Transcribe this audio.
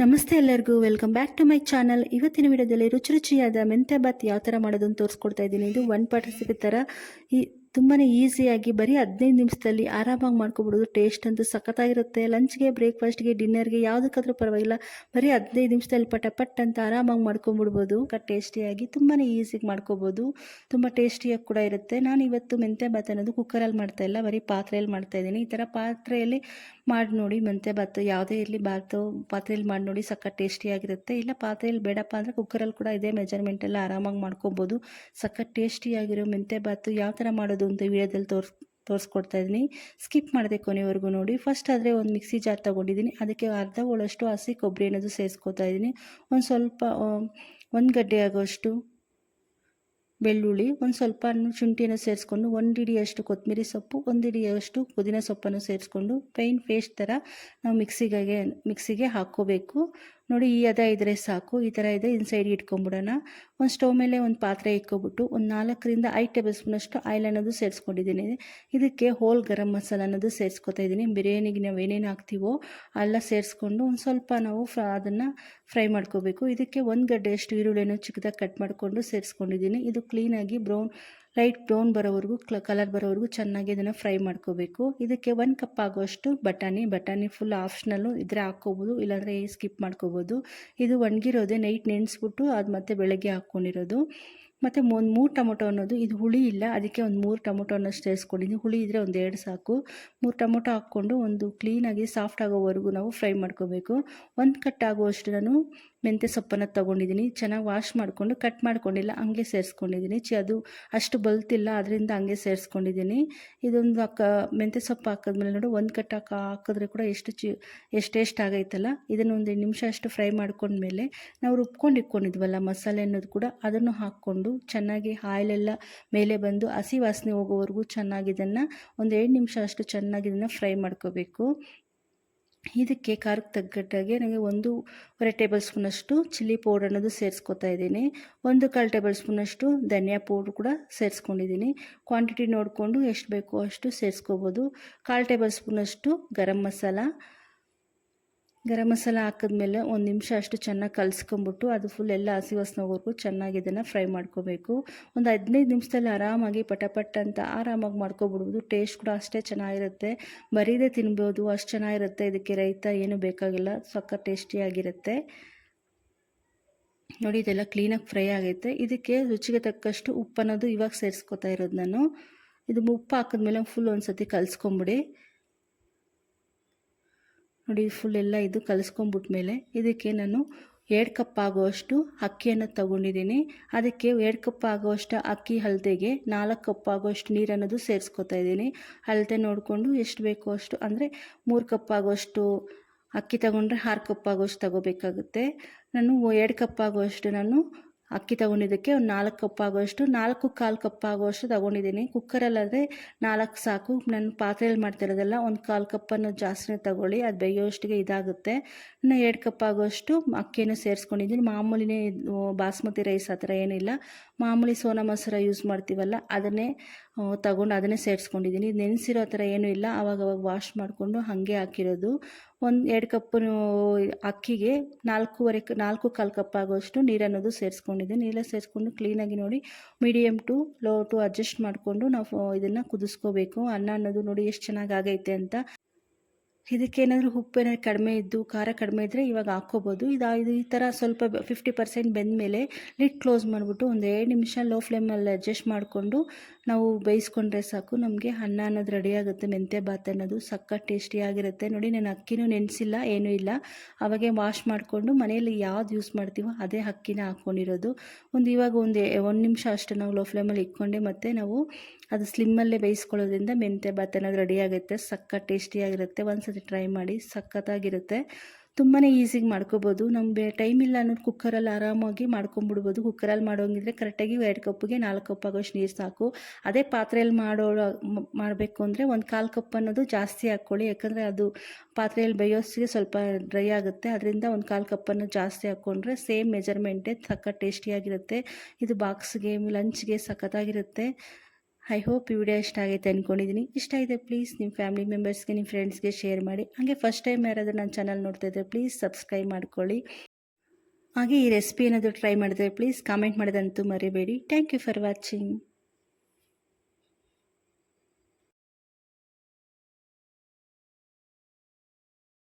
ನಮಸ್ತೆ ಎಲ್ಲರಿಗೂ. Welcome back to my channel ಇವತ್ತಿನ ವಿಡಿಯೋದಲ್ಲಿ ರುಚಿ ರುಚಿಯಾದ ಮೆಂತ್ಯ ಬಾತ್ ಯಾವ ಥರ ಮಾಡೋದನ್ನು ತೋರಿಸ್ಕೊಡ್ತಾ ಇದ್ದೀನಿ. ಇದು ಒನ್ ಪಾಟ್ ರೆಸಿಪಿ ಥರ ಈ ತುಂಬಾ ಈಸಿಯಾಗಿ ಬರೀ ಹದಿನೈದು ನಿಮಿಷದಲ್ಲಿ ಆರಾಮಾಗಿ ಮಾಡ್ಕೊಬಿಡೋದು. ಟೇಸ್ಟ್ ಅಂತೂ ಸಖತ್ತಾಗಿರುತ್ತೆ. ಲಂಚ್ಗೆ ಬ್ರೇಕ್ಫಾಸ್ಟ್ಗೆ ಡಿನ್ನರ್ಗೆ ಯಾವುದಕ್ಕಾದ್ರೂ ಪರವಾಗಿಲ್ಲ. ಬರೀ ಹದಿನೈದು ನಿಮಿಷದಲ್ಲಿ ಪಟ ಪಟ್ ಅಂತ ಆರಾಮಾಗಿ ಮಾಡ್ಕೊಂಬಿಡ್ಬೋದು. ಟೇಸ್ಟಿಯಾಗಿ ತುಂಬಾ ಈಸಿಯಾಗಿ ಮಾಡ್ಕೋಬೋದು. ತುಂಬ ಟೇಸ್ಟಿಯಾಗಿ ಕೂಡ ಇರುತ್ತೆ. ನಾನು ಇವತ್ತು ಮೆಂತ್ಯ ಬಾತ್ ಅನ್ನೋದು ಕುಕ್ಕರಲ್ಲಿ ಮಾಡ್ತಾ ಇಲ್ಲ. ಬರೀ ಪಾತ್ರೆಯಲ್ಲಿ ಮಾಡ್ತಾ ಇದ್ದೀನಿ. ಈ ಥರ ಪಾತ್ರೆಯಲ್ಲಿ ಮಾಡಿ ನೋಡಿ, ಮೆಂತ್ಯ ಬಾತ್ ಯಾವುದೇ ಇರಲಿ ಬಾತು ಪಾತ್ರೆಯಲ್ಲಿ ಮಾಡಿ ನೋಡಿ ಸಖತ್ ಟೇಸ್ಟಿಯಾಗಿರುತ್ತೆ ಇಲ್ಲ ಪಾತ್ರೆಯಲ್ಲಿ ಬೇಡಪ್ಪ ಅಂದರೆ ಕುಕ್ಕರಲ್ಲಿ ಕೂಡ ಇದೇ ಮೆಜರ್ಮೆಂಟೆಲ್ಲ ಆರಾಮಾಗಿ ಮಾಡ್ಕೊಬೋದು. ಸಖತ್ ಟೇಸ್ಟಿಯಾಗಿರೋ ಮೆಂತ್ಯ ಬಾತು ಯಾವ ಥರ ಮಾಡೋದು ಅಂತ ವಿಡಿಯೋದಲ್ಲಿ ತೋರಿಸ್, ತೋರಿಸ್ಕೊಡ್ತಾ ಇದ್ದೀನಿ. ಸ್ಕಿಪ್ ಮಾಡಿದೆ ಕೊನೆವರೆಗೂ ನೋಡಿ. ಫಸ್ಟ್ ಆದರೆ ಒಂದು ಮಿಕ್ಸಿ ಜಾರ್ ತೊಗೊಂಡಿದ್ದೀನಿ. ಅದಕ್ಕೆ ಅರ್ಧ ಹೋಳಷ್ಟು ಹಸಿ ಕೊಬ್ಬರಿ ಅನ್ನೋದು ಸೇರಿಸ್ಕೊತಾ ಇದ್ದೀನಿ. ಒಂದು ಸ್ವಲ್ಪ, ಒಂದು ಗಡ್ಡೆ ಆಗೋಷ್ಟು ಬೆಳ್ಳುಳ್ಳಿ ಒಂದು ಸ್ವಲ್ಪ ಶುಂಠಿನ ಸೇರಿಸ್ಕೊಂಡು ಒಂದು ಹಿಡಿಯಷ್ಟು ಕೊತ್ತಂಬರಿ ಸೊಪ್ಪು, ಒಂದು ಹಿಡಿಯಷ್ಟು ಪುದೀನ ಸೊಪ್ಪನ್ನು ಸೇರಿಸ್ಕೊಂಡು ಪೈನ್ ಪೇಸ್ಟ್ ಥರ ನಾವು ಮಿಕ್ಸಿಗೆ ಮಿಕ್ಸಿಗೆ ಹಾಕ್ಕೋಬೇಕು. ನೋಡಿ ಈ ಅದ ಇದ್ದರೆ ಸಾಕು, ಈ ಥರ ಇದೆ ಇನ್ ಸೈಡ್ಗೆ ಇಟ್ಕೊಂಬಿಡೋಣ. ಒಂದು ಸ್ಟವ್ ಮೇಲೆ ಒಂದು ಪಾತ್ರೆ ಇಟ್ಕೊಬಿಟ್ಟು ಒಂದು ನಾಲ್ಕರಿಂದ ಐದು ಟೇಬಲ್ ಸ್ಪೂನಷ್ಟು ಆಯಿಲ್ ಅನ್ನೋದು ಸೇರಿಸ್ಕೊಂಡಿದ್ದೀನಿ. ಇದಕ್ಕೆ ಹೋಲ್ ಗರಂ ಮಸಾಲ ಅನ್ನೋದು ಸೇರಿಸ್ಕೊತಾ ಇದ್ದೀನಿ. ಬಿರಿಯಾನಿಗೆ ನಾವು ಏನೇನು ಹಾಕ್ತೀವೋ ಅಲ್ಲ ಸೇರಿಸ್ಕೊಂಡು ಒಂದು ಸ್ವಲ್ಪ ನಾವು ಫ್ರ, ಅದನ್ನು ಫ್ರೈ ಮಾಡ್ಕೋಬೇಕು. ಇದಕ್ಕೆ ಒಂದು ಗಡ್ಡೆಯಷ್ಟು ಈರುಳ್ಳಿಯನ್ನು ಚಿಕ್ಕದಾಗಿ ಕಟ್ ಮಾಡಿಕೊಂಡು ಸೇರಿಸ್ಕೊಂಡಿದ್ದೀನಿ. ಇದು ಕ್ಲೀನಾಗಿ ಬ್ರೌನ್ ಲೈಟ್ ಬ್ರೌನ್ ಬರೋವರೆಗೂ ಕ್ಲ ಕಲರ್ ಬರೋವರೆಗೂ ಚೆನ್ನಾಗಿ ಇದನ್ನು ಫ್ರೈ ಮಾಡ್ಕೋಬೇಕು. ಇದಕ್ಕೆ ಒಂದು ಕಪ್ ಆಗೋಷ್ಟು ಬಟಾಣಿ ಬಟಾಣಿ ಫುಲ್ ಆಪ್ಷನಲ್ಲು ಇದ್ರೆ ಹಾಕ್ಕೋಬೋದು, ಇಲ್ಲಾಂದರೆ ಸ್ಕಿಪ್ ಮಾಡ್ಕೋಬೋದು. ಇದು ಒಣಗಿರೋದೆ ನೈಟ್ ನೆನೆಸ್ಬಿಟ್ಟು ಅದು ಮತ್ತೆ ಬೆಳಗ್ಗೆ ಹಾಕ್ಕೊಂಡಿರೋದು ಮತ್ತು ಒಂದು ಮೂರು ಟೊಮೊಟೊ ಅನ್ನೋದು, ಇದು ಹುಳಿ ಇಲ್ಲ, ಅದಕ್ಕೆ ಒಂದು ಮೂರು ಟೊಮೊಟೊ ಅನ್ನೋಷ್ಟು ಸೇರಿಸ್ಕೊಂಡಿದ್ದೀನಿ ಹುಳಿ ಇದ್ದರೆ ಒಂದು ಎರಡು ಸಾಕು. ಮೂರು ಟೊಮೊಟೊ ಹಾಕ್ಕೊಂಡು ಒಂದು ಕ್ಲೀನಾಗಿ ಸಾಫ್ಟ್ ಆಗೋವರೆಗೂ ನಾವು ಫ್ರೈ ಮಾಡ್ಕೋಬೇಕು. ಒಂದು ಕಟ್ ಆಗುವಷ್ಟು ನಾನು ಮೆಂತ್ಯ ಸೊಪ್ಪನ್ನು ತೊಗೊಂಡಿದ್ದೀನಿ. ಚೆನ್ನಾಗಿ ವಾಶ್ ಮಾಡಿಕೊಂಡು ಕಟ್ ಮಾಡ್ಕೊಂಡಿಲ್ಲ, ಹಂಗೆ ಸೇರಿಸ್ಕೊಂಡಿದ್ದೀನಿ. ಚಿ, ಅದು ಅಷ್ಟು ಬಲ್ತಿಲ್ಲ ಅದರಿಂದ ಹಂಗೆ ಸೇರಿಸ್ಕೊಂಡಿದ್ದೀನಿ. ಇದೊಂದು ಅಕ್ಕ ಮೆಂತ್ಯ ಸೊಪ್ಪು ಹಾಕಿದ್ಮೇಲೆ ನೋಡು, ಒಂದು ಕಟ್ ಹಾಕ, ಹಾಕಿದ್ರೆ ಕೂಡ ಎಷ್ಟು ಚಿ ಟೇಸ್ಟ್ ಆಗೈತಲ್ಲ? ಇದನ್ನು ಒಂದು ನಿಮಿಷ ಅಷ್ಟು ಫ್ರೈ ಮಾಡ್ಕೊಂಡ್ಮೇಲೆ ನಾವು ರುಬ್ಕೊಂಡು ಇಟ್ಕೊಂಡಿದ್ವಲ್ಲ ಮಸಾಲೆ ಅನ್ನೋದು ಕೂಡ, ಅದನ್ನು ಹಾಕ್ಕೊಂಡು ಚೆನ್ನಾಗಿ ಆಯಿಲೆಲ್ಲ ಮೇಲೆ ಬಂದು ಹಸಿ ವಾಸನೆ ಹೋಗೋವರೆಗೂ ಚೆನ್ನಾಗಿ ಇದನ್ನು ಒಂದು ಎರಡು ನಿಮಿಷ ಅಷ್ಟು ಚೆನ್ನಾಗಿ ಇದನ್ನು ಫ್ರೈ ಮಾಡ್ಕೋಬೇಕು. ಇದಕ್ಕೆ ಖಾರಕ್ಕೆ ತಗ್ಗಟ್ಟಾಗೆ ನನಗೆ ಒಂದೂವರೆ ಟೇಬಲ್ ಸ್ಪೂನಷ್ಟು ಚಿಲ್ಲಿ ಪೌಡರ್ ಅನ್ನೋದು ಸೇರಿಸ್ಕೊತಾ ಇದ್ದೀನಿ. ಒಂದು ಕಾಲು ಟೇಬಲ್ ಸ್ಪೂನಷ್ಟು ಧನಿಯಾ ಪೌಡ್ರ್ ಕೂಡ ಸೇರಿಸ್ಕೊಂಡಿದ್ದೀನಿ. ಕ್ವಾಂಟಿಟಿ ನೋಡಿಕೊಂಡು ಎಷ್ಟು ಬೇಕೋ ಅಷ್ಟು ಸೇರಿಸ್ಕೋಬೋದು. ಕಾಲು ಟೇಬಲ್ ಸ್ಪೂನಷ್ಟು ಗರಂ ಮಸಾಲ ಗರಂ ಮಸಾಲ ಹಾಕಿದ್ಮೇಲೆ ಒಂದು ನಿಮಿಷ ಅಷ್ಟು ಚೆನ್ನಾಗಿ ಕಲಿಸ್ಕೊಂಬಿಟ್ಟು ಅದು ಫುಲ್ ಎಲ್ಲ ಹಸಿ ವಾಸನೆ ಚೆನ್ನಾಗಿ ಇದನ್ನು ಫ್ರೈ ಮಾಡ್ಕೋಬೇಕು. ಒಂದು ಹದಿನೈದು ನಿಮಿಷದಲ್ಲಿ ಆರಾಮಾಗಿ ಪಟಪಟ್ ಅಂತ ಆರಾಮಾಗಿ ಮಾಡ್ಕೊಬಿಡ್ಬೋದು. ಟೇಸ್ಟ್ ಕೂಡ ಅಷ್ಟೇ ಚೆನ್ನಾಗಿರುತ್ತೆ. ಬರೀದೇ ತಿನ್ಬೋದು, ಅಷ್ಟು ಚೆನ್ನಾಗಿರುತ್ತೆ. ಇದಕ್ಕೆ ರೈತ ಏನು ಬೇಕಾಗಿಲ್ಲ. ಸಕ್ಕ ಟೇಸ್ಟಿಯಾಗಿರುತ್ತೆ ನೋಡಿ, ಇದೆಲ್ಲ ಕ್ಲೀನಾಗಿ ಫ್ರೈ ಆಗೈತೆ. ಇದಕ್ಕೆ ರುಚಿಗೆ ತಕ್ಕಷ್ಟು ಉಪ್ಪು ಅನ್ನೋದು ಇವಾಗ ಸೇರಿಸ್ಕೊತಾ ಇರೋದು ನಾನು. ಇದು ಉಪ್ಪು ಹಾಕಿದ್ಮೇಲೆ ಫುಲ್ ಒಂದು ಸತಿ ಕಲಿಸ್ಕೊಂಬಿಡಿ. ನೋಡಿ ಫುಲ್ ಎಲ್ಲ ಇದು ಕಲಿಸ್ಕೊಂಬಿಟ್ಮೇಲೆ ಇದಕ್ಕೆ ನಾನು ಎರಡು ಕಪ್ ಆಗುವಷ್ಟು ಅಕ್ಕಿಯನ್ನು ತಗೊಂಡಿದ್ದೀನಿ. ಅದಕ್ಕೆ ಎರಡು ಕಪ್ ಆಗುವಷ್ಟು ಅಕ್ಕಿ ಹಲ್ದೆಗೆ, ನಾಲ್ಕು ಕಪ್ ಆಗುವಷ್ಟು ನೀರು ಅನ್ನೋದು ಸೇರಿಸ್ಕೊತಾ ಇದ್ದೀನಿ. ಹಳತೆ ನೋಡಿಕೊಂಡು ಎಷ್ಟು ಬೇಕೋ ಅಷ್ಟು, ಅಂದರೆ ಮೂರು ಕಪ್ ಆಗುವಷ್ಟು ಅಕ್ಕಿ ತಗೊಂಡ್ರೆ ಆರು ಕಪ್ ಆಗುವಷ್ಟು ತಗೋಬೇಕಾಗುತ್ತೆ. ನಾನು ಎರಡು ಕಪ್ ಆಗುವಷ್ಟು ನಾನು ಅಕ್ಕಿ ತಗೊಂಡಿದ್ದಕ್ಕೆ ಒಂದು ನಾಲ್ಕು ಕಪ್ ಆಗೋಷ್ಟು ನಾಲ್ಕು ಕಾಲು ಕಪ್ ಆಗೋಷ್ಟು ತೊಗೊಂಡಿದ್ದೀನಿ. ಕುಕ್ಕರಲ್ಲಾದರೆ ನಾಲ್ಕು ಸಾಕು. ನಾನು ಪಾತ್ರೆಯಲ್ಲಿ ಮಾಡ್ತಿರೋದಲ್ಲ ಒಂದು ಕಾಲು ಕಪ್ಪನ್ನು ಜಾಸ್ತಿನೇ ತಗೊಳ್ಳಿ. ಅದು ಬೇಯೋಷ್ಟಿಗೆ ಇದಾಗುತ್ತೆ. ಇನ್ನು ಎರಡು ಕಪ್ ಆಗೋಷ್ಟು ಅಕ್ಕಿಯನ್ನು ಸೇರಿಸ್ಕೊಂಡಿದ್ದೀನಿ. ಮಾಮೂಲಿನೇ ಬಾಸ್ಮತಿ ರೈಸ್ ಆ ಥರ ಏನಿಲ್ಲ. ಮಾಮೂಲಿ ಸೋನಾ ಮಸೂರ ಯೂಸ್ ಮಾಡ್ತೀವಲ್ಲ, ಅದನ್ನೇ ತಗೊಂಡು ಅದನ್ನೇ ಸೇರಿಸ್ಕೊಂಡಿದ್ದೀನಿ. ನೆನೆಸಿರೋ ಥರ ಏನೂ ಇಲ್ಲ. ಅವಾಗವಾಗ ಅವಾಗ ವಾಶ್ ಮಾಡಿಕೊಂಡು ಹಾಗೆ ಹಾಕಿರೋದು. ಒಂದು ಎರಡು ಕಪ್ಪು ಅಕ್ಕಿಗೆ ನಾಲ್ಕೂವರೆ ನಾಲ್ಕು ಕಾಲು ಕಪ್ ಆಗೋಷ್ಟು ನೀರನ್ನೋದು ಸೇರಿಸ್ಕೊಂಡಿದ್ದೀನಿ ನೀರೆಲ್ಲ ಸೇರಿಸ್ಕೊಂಡು ಕ್ಲೀನಾಗಿ ನೋಡಿ medium to low to adjust ಮಾಡಿಕೊಂಡು ನಾವು ಇದನ್ನು ಕುದಿಸ್ಕೋಬೇಕು. ಅನ್ನ ಅನ್ನೋದು ನೋಡಿ ಎಷ್ಟು ಚೆನ್ನಾಗಿ ಆಗೈತೆ ಅಂತ. ಇದಕ್ಕೇನಾದರೂ ಉಪ್ಪು ಏನಾದ್ರು ಕಡಿಮೆ ಇದ್ದು, ಖಾರ ಕಡಿಮೆ ಇದ್ದರೆ ಇವಾಗ ಹಾಕ್ಕೋಬೋದು. ಇದು ಇದು ಈ ಥರ ಸ್ವಲ್ಪ ಫಿಫ್ಟಿ ಪರ್ಸೆಂಟ್ ಬೆಂದಮೇಲೆ ಲಿಡ್ ಕ್ಲೋಸ್ ಮಾಡಿಬಿಟ್ಟು ಒಂದು ಎರಡು ನಿಮಿಷ ಲೋ ಫ್ಲೇಮಲ್ಲಿ ಅಡ್ಜಸ್ಟ್ ಮಾಡಿಕೊಂಡು ನಾವು ಬೇಯಿಸ್ಕೊಂಡ್ರೆ ಸಾಕು. ನಮಗೆ ಅನ್ನ ಅನ್ನೋದು ರೆಡಿ ಆಗುತ್ತೆ. ಮೆಂತ್ಯ ಬಾತ್ ಅನ್ನೋದು ಸಕ್ಕ ಟೇಸ್ಟಿಯಾಗಿರುತ್ತೆ ನೋಡಿ, ನಾನು ಅಕ್ಕಿನೂ ನೆನೆಸಿಲ್ಲ, ಏನೂ ಇಲ್ಲ. ಅವಾಗೆ ವಾಶ್ ಮಾಡಿಕೊಂಡು ಮನೆಯಲ್ಲಿ ಯಾವ್ದು ಯೂಸ್ ಮಾಡ್ತೀವೋ ಅದೇ ಅಕ್ಕಿನ ಹಾಕ್ಕೊಂಡಿರೋದು ಒಂದು ಇವಾಗ ಒಂದು ಒಂದು ನಿಮಿಷ ಅಷ್ಟೇ ನಾವು ಲೋ ಫ್ಲೇಮಲ್ಲಿ ಇಟ್ಕೊಂಡೆ ಮತ್ತು ನಾವು ಅದು ಸ್ಲಿಮ್ಮಲ್ಲೇ ಬೇಯಿಸ್ಕೊಳ್ಳೋದ್ರಿಂದ ಮೆಂತ್ಯ ಬಾತ್ ಅನ್ನೋದು ರೆಡಿ ಆಗುತ್ತೆ ಸಕ್ಕ ಟೇಸ್ಟಿಯಾಗಿರುತ್ತೆ ಒಂದು ಸತಿ ಟ್ರೈ ಮಾಡಿ ಸಖತ್ತಾಗಿರುತ್ತೆ. ತುಂಬಾ ಈಸಿಗೆ ಮಾಡ್ಕೋಬೋದು. ನಮಗೆ ಟೈಮ್ ಇಲ್ಲ ಅನ್ನೋದು ಕುಕ್ಕರಲ್ಲಿ ಆರಾಮಾಗಿ ಮಾಡ್ಕೊಂಬಿಡ್ಬೋದು. ಕುಕ್ಕರಲ್ಲಿ ಮಾಡೋಂಗಿದ್ರೆ ಕರೆಕ್ಟಾಗಿ ಎರಡು ಕಪ್ಪಿಗೆ ನಾಲ್ಕು ಕಪ್ ಆಗೋಷ್ಟು ನೀರು ಸಾಕು. ಅದೇ ಪಾತ್ರೆಯಲ್ಲಿ ಮಾಡೋ ಮಾಡಬೇಕು ಅಂದರೆ ಒಂದು ಕಾಲು ಕಪ್ ಅನ್ನೋದು ಜಾಸ್ತಿ ಹಾಕ್ಕೊಳ್ಳಿ. ಯಾಕಂದರೆ ಅದು ಪಾತ್ರೆಯಲ್ಲಿ ಬೇಯೋಸಿಗೆ ಸ್ವಲ್ಪ ಡ್ರೈ ಆಗುತ್ತೆ. ಅದರಿಂದ ಒಂದು ಕಾಲು ಕಪ್ಪನ್ನು ಜಾಸ್ತಿ ಹಾಕ್ಕೊಂಡ್ರೆ ಸೇಮ್ ಮೆಜರ್ಮೆಂಟೇ ಸಖತ್ ಟೇಸ್ಟಿಯಾಗಿರುತ್ತೆ. ಇದು ಬಾಕ್ಸ್ಗೆ, ಲಂಚ್ಗೆ ಸಖತ್ತಾಗಿರುತ್ತೆ. ಐ ಹೋಪ್ ಈ ವಿಡಿಯೋ ಇಷ್ಟ ಆಗೈತೆ ಅಂದ್ಕೊಂಡಿದ್ದೀನಿ ಇಷ್ಟ ಇದೆ ಪ್ಲೀಸ್ ನಿಮ್ಮ ಫ್ಯಾಮಿಲಿ ಮೆಂಬರ್ಸ್ಗೆ ನಿಮ್ಮ ಫ್ರೆಂಡ್ಸ್ಗೆ ಶೇರ್ ಮಾಡಿ. ಹಾಗೆ ಫಸ್ಟ್ ಟೈಮ್ ಯಾರಾದರೂ ನನ್ನ ಚಾನಲ್ ನೋಡ್ತಾ ಇದ್ದರೆ ಪ್ಲೀಸ್ ಸಬ್ಸ್ಕ್ರೈಬ್ ಮಾಡ್ಕೊಳ್ಳಿ. ಹಾಗೆ ಈ ರೆಸಿಪಿ ಏನಾದರೂ ಟ್ರೈ ಮಾಡಿದ್ರೆ ಪ್ಲೀಸ್ ಕಾಮೆಂಟ್ ಮಾಡೋದಂತೂ ಮರಿಬೇಡಿ. Thank you for watching